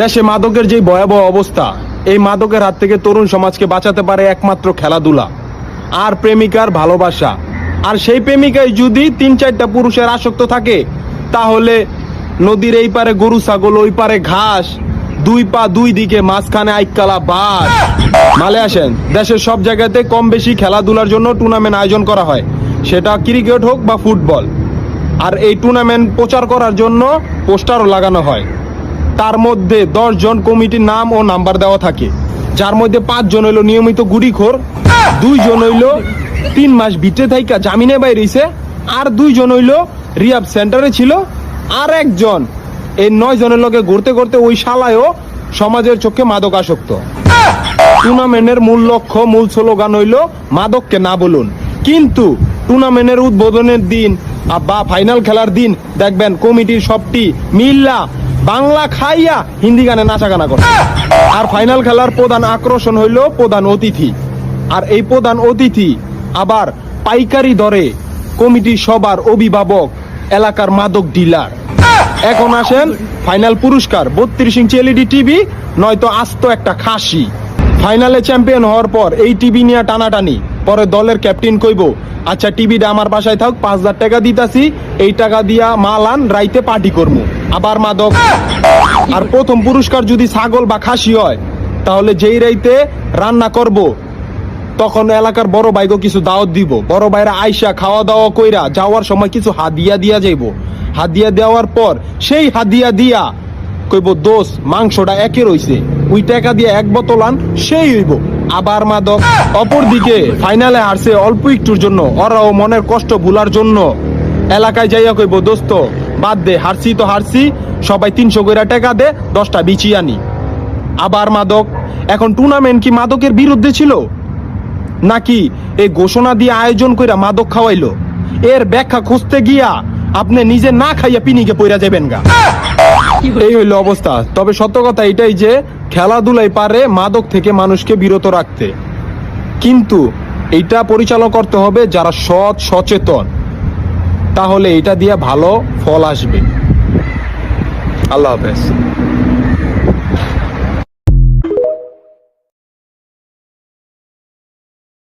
দেশে মাদকের যে ভয়াবহ অবস্থা, এই মাদকের হাত থেকে তরুণ সমাজকে বাঁচাতে পারে একমাত্র খেলাধুলা। আর প্রেমিকার ভালোবাসা। আর সেই প্রেমিকায় যদি তিন চারটা পুরুষের আসক্ত থাকে, তাহলে নদীর এই পারে গরু, ছাগল, ওই পারে ঘাস, দুই পা দুই দিকে মাঝখানে আইকালা বাস মালে আসেন, দেশের সব জায়গাতে কম বেশি খেলাধুলার জন্য টুর্নামেন্ট আয়োজন করা হয়। সেটা ক্রিকেট হোক বা ফুটবল। আর এই টুর্নামেন্ট প্রচার করার জন্য পোস্টারও লাগানো হয়। তার মধ্যে জন কমিটির নাম ও নাম্বার দেওয়া থাকে। যার মধ্যে পাঁচজন হইল নিয়মিত গুড়িখোর, দুইজন হইল তিন মাস ভিতরে থাইকা জামিনে বাইরেছে আর দুইজন হইল রিয়াব সেন্টারে ছিল, আর একজন, এই নয় জনের লোকে ঘুরতে ঘুরতে ওই শালায়ও সমাজের চোখে মাদক আসক্ত। টুর্নামেন্টের মূল লক্ষ্য, মূল স্লোগান হইল মাদককে না বলুন। কিন্তু টুর্নামেন্টের উদ্বোধনের দিন বা ফাইনাল খেলার দিন, দেখবেন কমিটির সবটি মিল্লা বাংলা খাইয়া হিন্দি গানে নাচা গানা করে। আর ফাইনাল খেলার প্রধান আকর্ষণ হইল প্রধান অতিথি। আর এই প্রধান অতিথি আবার পাইকারি দরে কমিটি সবার অভিভাবক, এলাকার মাদক ডিলার। এখন আসেন ফাইনাল পুরস্কার, বত্রিশ ইঞ্চি এলইডি টিভি নয়তো আস্ত একটা খাসি। ফাইনালে চ্যাম্পিয়ন হওয়ার পর এই টিভি নিয়ে টানাটানি। পরে দলের ক্যাপ্টেন কইব আচ্ছা টিভিটা আমার বাসায় থাক, পাঁচ হাজার টাকা দিতাছি, এই টাকা দিয়া মাল আন, রাইতে পার্টি করব আবার মাদক। আর প্রথম পুরস্কার যদি ছাগল বা খাসি হয়, তাহলে যেই রাইতে রান্না করব, তখন এলাকার বড় ভাইকে কিছু দাওয়াত দিব। বড় ভাইরা আইসা খাওয়া দাওয়া কইরা যাওয়ার সময় কিছু হাদিয়া দিয়া যাইব। হাদিয়া দেওয়ার পর সেই হাদিয়া দিয়া কইব দোষ মাংসটা একে রইছে। ওই টাকা দিয়ে এক বোতল আন, সেই হইব। আবার মাদক। অপরদিকে ফাইনালে হারছে অল্প একটুর জন্য। ওরাও মনের কষ্ট ভুলার জন্য। এলাকায় যাইয়া কইব, দোস্ত, বাদ দে, হারছি তো হারছি। সবাই তিনশো কইরা টাকা দে, দশটা বিচি আনি। আবার মাদক। এখন টুর্নামেন্ট কি মাদকের বিরুদ্ধে ছিল? নাকি এই ঘোষণা দিয়ে আয়োজন কইরা মাদক খাওয়াইলো? এর ব্যাখ্যা খুঁজতে গিয়া আপনি নিজে না খাইয়া পিনিকে পইরা যাবেন গা। এই হইল অবস্থা। তবে সত্য কথা এটাই যে খেলাধুলাই পারে মাদক থেকে মানুষকে বিরত রাখতে। কিন্তু এটা পরিচালনা করতে হবে যারা সৎ, সচেতন। তাহলে এটা দিয়ে ভালো ফল আসবে। আল্লাহ হাফেজ।